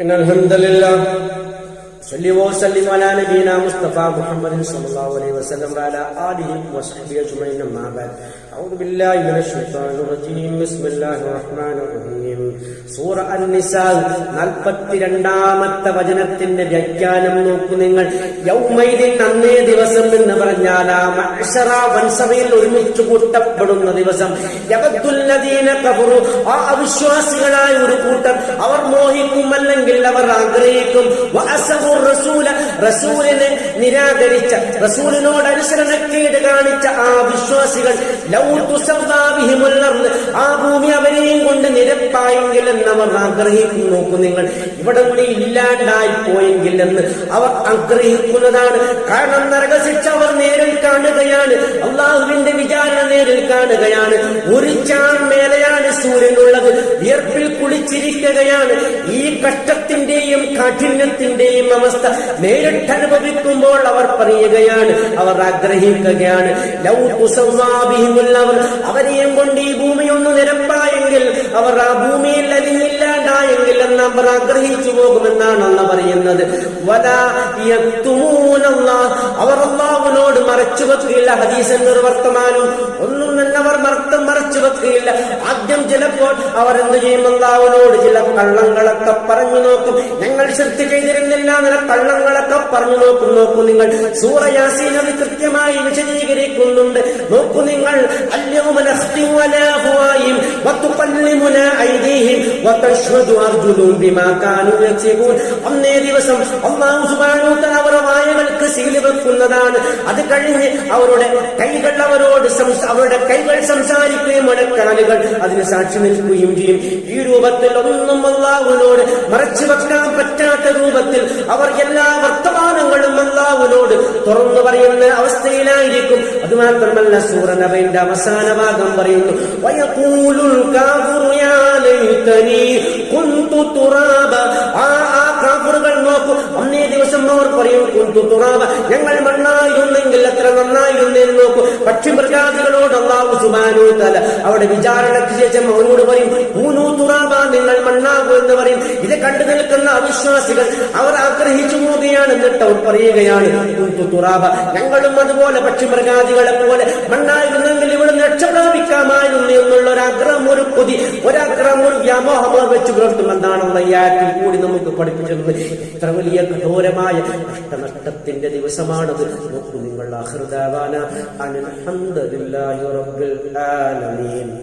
إن الحمد لله. صلي وسلم على نبينا مصطفى محمد صلى الله عليه وسلم وعلى آله وصحبه أجمعين أما بعد. أعوذ بالله من الشيطان الرجيم بسم الله الرحمن الرحيم സൂറ അന്നിസാ നാൽപ്പത്തിരണ്ടാമത്തെ വചനത്തിന്റെ വ്യാഖ്യാനം നോക്കൂ നിങ്ങൾ യൗമൈദിൻ അന്നേ ദിവസം എന്ന് പറഞ്ഞാൽ ആ മഅ്ശറ വൻസഭയിൽ ഒരുമിച്ച് കൂട്ടപ്പെടുന്ന ദിവസം യബദ്ദുല്ലദീന കഫറു ആ അവിശ്വാസികളായ ഒരു കൂട്ടം അവർ മോഹിക്കും അല്ലെങ്കിൽ അവർ ആഗ്രഹിക്കും വഅസബു റസൂല റസൂലിനെ നിരാകരിച്ച റസൂലിനോട് അനുസരണക്കേട് കാണിച്ച ആ വിശ്വാസികൾ ആ ഭൂമി അവരെയും കൊണ്ട് നിരപ്പായെങ്കിൽ എന്ന് അവർ ആഗ്രഹിക്കുന്നു. നോക്കൂ നിങ്ങൾ ഇവിടെ കൂടി ഇല്ലാണ്ടായി പോയെങ്കിൽ എന്ന് അവർ ആഗ്രഹിക്കുന്നതാണ്. കാരണം നരകശിക്ഷ അവർ നേരിൽ കാണുകയാണ്. അള്ളാഹുവിന്റെ വിചാരണ നേരിൽ കാണുകയാണ്. ഒരു സൂര്യനുള്ളത് വിയർപ്പിൽ ഈ കഷ്ടത്തിന്റെയും കാഠിന്യത്തിന്റെയും അവസ്ഥ നേരിട്ട് അനുഭവിക്കുമ്പോൾ അവർ പറയുകയാണ് അവർ ആഗ്രഹിക്കുകയാണ് അവരെയും കൊണ്ട് ഈ ഭൂമി ഒന്ന് നിരപ്പായെങ്കിൽ അവർ ആ ഭൂമിയിൽ അലിഞ്ഞില്ലാണ്ടായെങ്കിൽ എന്ന് അവർ ആഗ്രഹിച്ചു പോകുമെന്നാണ് അന്ന് പറയുന്നത് അവർ യക്തുമൂനല്ലാഹ്. അള്ളാഹുവിനോട് മറച്ചു വെക്കുകയില്ല. ഹദീസ് എന്നൊരു വർത്തമാനം. ഒന്നും തന്നെ അവർ മർത്തം മറച്ചു വെക്കുകയില്ല. ആദ്യം ചിലപ്പോൾ അവർ എന്ത് ചെയ്യും? അള്ളാഹുവിനോട് ചില കള്ളങ്ങളൊക്കെ പറഞ്ഞു നോക്കും. ഞങ്ങൾ ശക്തി ചെയ്തിരുന്നില്ല എന്ന കള്ളങ്ങളൊക്കെ പറഞ്ഞു നോക്കും. നോക്കൂ നിങ്ങൾ. സൂറയാസീൻ അത് കൃത്യമായി വിശദീകരിക്കുന്നുണ്ട്. നോക്കൂ നിങ്ങൾ. അല്യൗമ അന്നേ ദിവസം വ തആല അവരുടെ വായകൾക്ക് സീൽ വെക്കുന്നതാണ്. അത് കഴിഞ്ഞ് അവരുടെ കൈകൾ അവരോട് അവരുടെ കൈകൾ സംസാരിക്കുകയും മടക്കാലുകൾ അതിന് സാക്ഷി നിൽക്കുകയും ചെയ്യും. ഈ രൂപത്തിൽ ഒന്നും അള്ളാഹുവിനോട് മറച്ചു വെക്കാൻ പറ്റാത്ത രൂപത്തിൽ അവർ എല്ലാ അവസ്ഥയിലായിരിക്കും. അത് മാത്രമല്ല സൂറനബൈന്റെ അവസാന ഭാഗം പറയുന്നു നോക്കൂ. അന്നേ ദിവസം അവർ പറയും കുന്തു തുറാബ. ഞങ്ങൾ മണ്ണായിരുന്നെങ്കിൽ എത്ര നന്നായിരുന്നെന്ന് നോക്കൂ. പക്ഷി മൃഗാദികളോട് അള്ളാഹു സുബാനു തല അവിടെ വിചാരണയ്ക്ക് ശേഷം അവരോട് പറയും തുറാബ. എന്ന് പറയും. ഇത് കണ്ടു നിൽക്കുന്ന അവിശ്വാസികൾ അവർ ആഗ്രഹിച്ചു പോവുകയാണ് എന്നിട്ട് അവർ പറയുകയാണ്. തുറാബ. ഞങ്ങളും അതുപോലെ പക്ഷിമൃഗാദികളെ പോലെ മണ്ണായിരുന്നെങ്കിൽ ഇവിടെ രക്ഷപ്രാപിക്കാമായിരുന്നു എന്നുള്ള ഒരു ആഗ്രഹം ഒരു കൊതി ഒരാഗ്രഹം ഒരു വ്യാമോഹം വെച്ച് പുലർത്തുമെന്നാണ് ഈ ആറ്റിൽ കൂടി നമുക്ക് പഠിപ്പിച്ചിരുന്നത് ഇത്ര വലിയ കഠോരമായ നഷ്ടനഷ്ടത്തിന്റെ ദിവസമാണത്. നോക്കൂ നിങ്ങൾ അഹൃദാവാന അനിൽ റബ്ബിൽ ആലമീൻ.